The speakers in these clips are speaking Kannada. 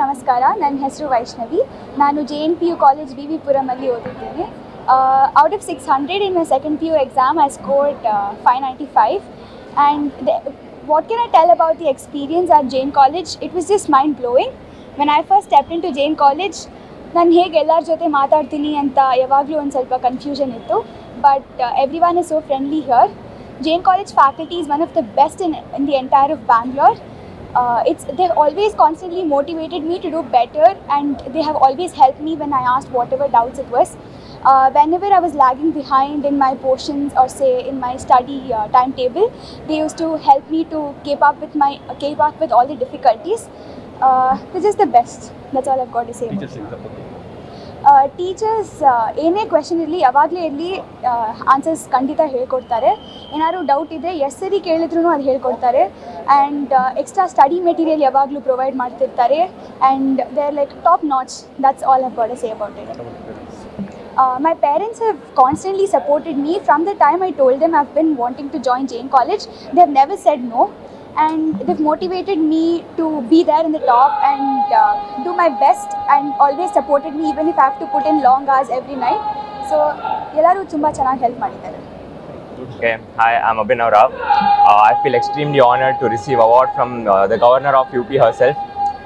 ನಮಸ್ಕಾರ. ನನ್ನ ಹೆಸರು ವೈಷ್ಣವಿ. ನಾನು J N P U college V V ಪುರಮಲ್ಲಿ ಓದಿದ್ದೇನೆ. Out of six hundred in my second P U exam I scored five ninety five and what can I tell about the experience at Jain college it was just mind blowing when I first step in to Jain college ನಾನು ಹೇಗೆ ಎಲ್ಲರ ಜೊತೆ ಮಾತಾಡ್ತೀನಿ ಅಂತ ಯಾವಾಗಲೂ ಒಂದು ಸ್ವಲ್ಪ ಕನ್ಫ್ಯೂಷನ್ ಇತ್ತು. But every one is so friendly here Jain college faculty is one of the best in in the entire of Bangalore. Uh, it's they've always constantly motivated me to do better, and they have always helped me when I asked whatever doubts it was. Uh, whenever I was lagging behind in my portions or say in my study uh, timetable, they used to help me to keep up with my uh, keep up with all the difficulties. Uh, they're just the best. That's all I've got to say. Teachers ಏನೇ ಕ್ವೆಶನ್ ಇರಲಿ ಯಾವಾಗಲೇ ಇರಲಿ ಆನ್ಸರ್ಸ್ ಖಂಡಿತ ಹೇಳ್ಕೊಡ್ತಾರೆ. ಏನಾದ್ರು ಡೌಟ್ ಇದ್ದರೆ ಎಷ್ಟು ಸರಿ ಕೇಳಿದ್ರು ಅದು ಹೇಳ್ಕೊಡ್ತಾರೆ. ಆ್ಯಂಡ್ ಎಕ್ಸ್ಟ್ರಾ ಸ್ಟಡಿ ಮೆಟೀರಿಯಲ್ ಯಾವಾಗಲೂ ಪ್ರೊವೈಡ್ ಮಾಡ್ತಿರ್ತಾರೆ. And they are like top notch that's all have got say about it my parents parents constantly supported me from the time I I them have been wanting to join Jain college they have never said no, and they've motivated me to be there in the top and uh, do my best, and always supported me even if I have to put in long hours every night. So, ಎಲ್ಲರೂ ತುಂಬ ಚೆನ್ನಾಗಿ ಹೆಲ್ಪ್ ಮಾಡಿದ್ದಾರೆ Okay, hi, I'm Abhinav Rao. Uh, I feel extremely honored to receive award from uh, the governor of UP herself.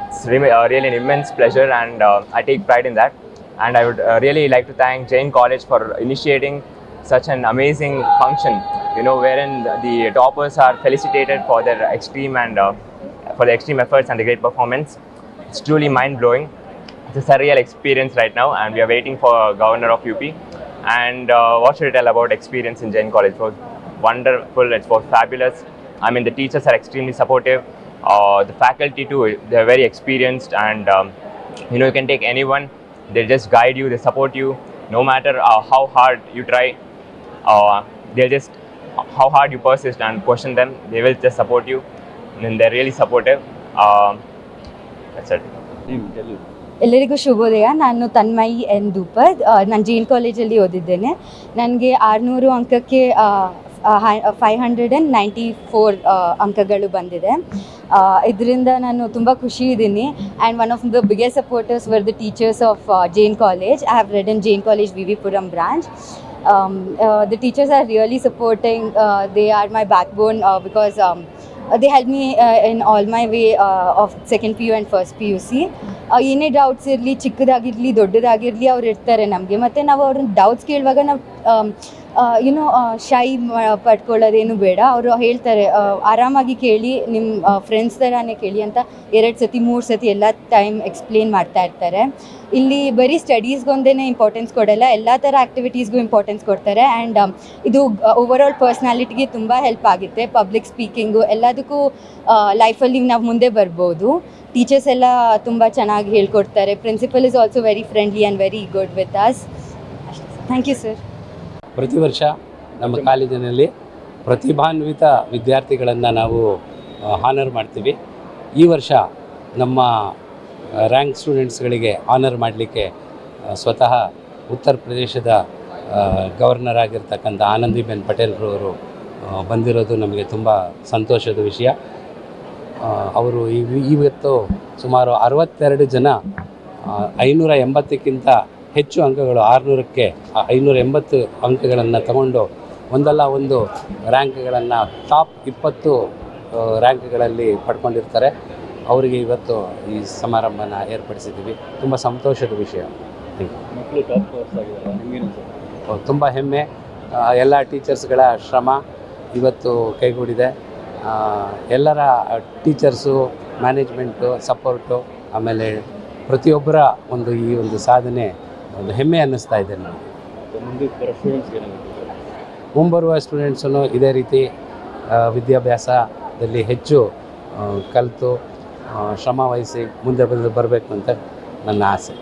It's really, uh, really an immense pleasure, and uh, I take pride in that. And I would uh, really like to thank Jain College for initiating such an amazing function. you know, wherein the toppers are felicitated for their extreme and uh, for the extreme efforts and the great performance. It's truly mind blowing. It's a surreal experience right now, and we are waiting for governor of UP. And uh, what should I tell about experience in Jain College? It was wonderful. It was fabulous. I mean, the teachers are extremely supportive. Uh, the faculty too, they're very experienced, and um, you know, you can take anyone. They just guide you. They support you, no matter uh, how hard you try. Uh, they'll just how hard you persist and question them. They will just support you, and they're really supportive. Um, that's it. ಎಲ್ಲರಿಗೂ ಶುಭೋದಯ. ನಾನು ತನ್ಮಯಿ ಎನ್ ದೂಪದ್. ನಾನು ಜೈನ್ ಕಾಲೇಜಲ್ಲಿ ಓದಿದ್ದೇನೆ. ನನಗೆ ಆರುನೂರು ಅಂಕಕ್ಕೆ five hundred and ninety four ಅಂಕಗಳು ಬಂದಿದೆ. ಇದರಿಂದ ನಾನು ತುಂಬ ಖುಷಿ ಇದ್ದೀನಿ. And one of the biggest supporters were the teachers of Jain college. I have read in Jain college V V Puram branch um, uh, the teachers are really supporting. Uh, they are my backbone uh, because um, they help me in all my way of second PU and first PUC. ಏನೇ ಡೌಟ್ಸ್ ಇರಲಿ, ಚಿಕ್ಕದಾಗಿರಲಿ, ದೊಡ್ಡದಾಗಿರಲಿ ಅವ್ರು ಇರ್ತಾರೆ ನಮಗೆ. ಮತ್ತು ನಾವು ಅವ್ರನ್ನ ಡೌಟ್ಸ್ ಕೇಳುವಾಗ ನಾವು ಏನೋ ಶೈ ಪಡ್ಕೊಳ್ಳೋದೇನು ಬೇಡ. ಅವರು ಹೇಳ್ತಾರೆ ಆರಾಮಾಗಿ ಕೇಳಿ ನಿಮ್ಮ ಫ್ರೆಂಡ್ಸ್ ಥರನೇ ಕೇಳಿ ಅಂತ ಎರಡು ಸತಿ, ಮೂರು ಸತಿ ಎಲ್ಲ ಟೈಮ್ ಎಕ್ಸ್ಪ್ಲೇನ್ ಮಾಡ್ತಾ ಇರ್ತಾರೆ. ಇಲ್ಲಿ ಬರೀ ಸ್ಟಡೀಸ್ಗೊಂದೇ ಇಂಪಾರ್ಟೆನ್ಸ್ ಕೊಡಲ್ಲ, ಎಲ್ಲ ಥರ ಆ್ಯಕ್ಟಿವಿಟೀಸ್ಗೂ ಇಂಪಾರ್ಟೆನ್ಸ್ ಕೊಡ್ತಾರೆ. ಆ್ಯಂಡ್ ಇದು ಓವರ್ ಆಲ್ ಪರ್ಸ್ನಾಲಿಟಿಗೆ ತುಂಬ ಹೆಲ್ಪ್ ಆಗುತ್ತೆ. ಪಬ್ಲಿಕ್ ಸ್ಪೀಕಿಂಗು ಎಲ್ಲದಕ್ಕೂ ಲೈಫಲ್ಲಿ ನಾವು ಮುಂದೆ ಬರ್ಬೋದು. ಟೀಚರ್ಸ್ ಎಲ್ಲ ತುಂಬ ಚೆನ್ನಾಗಿ ಹೇಳ್ಕೊಡ್ತಾರೆ. Principal is also very friendly and very good with us thank you sir ಪ್ರತಿ ವರ್ಷ ನಮ್ಮ ಕಾಲೇಜಿನಲ್ಲಿ ಪ್ರತಿಭಾನ್ವಿತ ವಿದ್ಯಾರ್ಥಿಗಳನ್ನು ನಾವು ಹಾನರ್ ಮಾಡ್ತೀವಿ. ಈ ವರ್ಷ ನಮ್ಮ ರ್ಯಾಂಕ್ ಸ್ಟೂಡೆಂಟ್ಸ್ಗಳಿಗೆ ಆನರ್ ಮಾಡಲಿಕ್ಕೆ ಸ್ವತಃ ಉತ್ತರ ಪ್ರದೇಶದ ಗವರ್ನರ್ ಆಗಿರ್ತಕ್ಕಂಥ ಆನಂದಿಬೆನ್ ಪಟೇಲ್ರವರು ಬಂದಿರೋದು ನಮಗೆ ತುಂಬ ಸಂತೋಷದ ವಿಷಯ. ಅವರು ಇವ್- ಇವತ್ತು ಸುಮಾರು ಅರವತ್ತೆರಡು ಜನ ಐನೂರ ಎಂಬತ್ತಕ್ಕಿಂತ ಹೆಚ್ಚು ಅಂಕಗಳು ಆರುನೂರಕ್ಕೆ ಐನೂರ ಎಂಬತ್ತು ಅಂಕಗಳನ್ನು ತಗೊಂಡು ಒಂದಲ್ಲ ಒಂದು ರ್ಯಾಂಕ್ಗಳನ್ನು ಟಾಪ್ ಇಪ್ಪತ್ತು ರ್ಯಾಂಕ್ಗಳಲ್ಲಿ ಪಡ್ಕೊಂಡಿರ್ತಾರೆ. ಅವರಿಗೆ ಇವತ್ತು ಈ ಸಮಾರಂಭನ ಏರ್ಪಡಿಸಿದ್ದೀವಿ. ತುಂಬ ಸಂತೋಷದ ವಿಷಯ. ತುಂಬ ಹೆಮ್ಮೆ. ಎಲ್ಲ ಟೀಚರ್ಸ್ಗಳ ಶ್ರಮ ಇವತ್ತು ಕೈಗೂಡಿದೆ. ಎಲ್ಲರ ಟೀಚರ್ಸು ಮ್ಯಾನೇಜ್ಮೆಂಟು ಸಪೋರ್ಟು ಆಮೇಲೆ ಪ್ರತಿಯೊಬ್ಬರ ಒಂದು ಈ ಒಂದು ಸಾಧನೆ ಒಂದು ಹೆಮ್ಮೆ ಅನ್ನಿಸ್ತಾ ಇದೆ ನನಗೆ ಮುಂಬರುವ ಸ್ಟೂಡೆಂಟ್ಸನ್ನು ಇದೇ ರೀತಿ ವಿದ್ಯಾಭ್ಯಾಸದಲ್ಲಿ ಹೆಚ್ಚು ಕಲಿತು ಶ್ರಮ ವಹಿಸಿ ಮುಂದೆ ಬಂದು ಬರಬೇಕು ಅಂತ ನನ್ನ ಆಸೆ.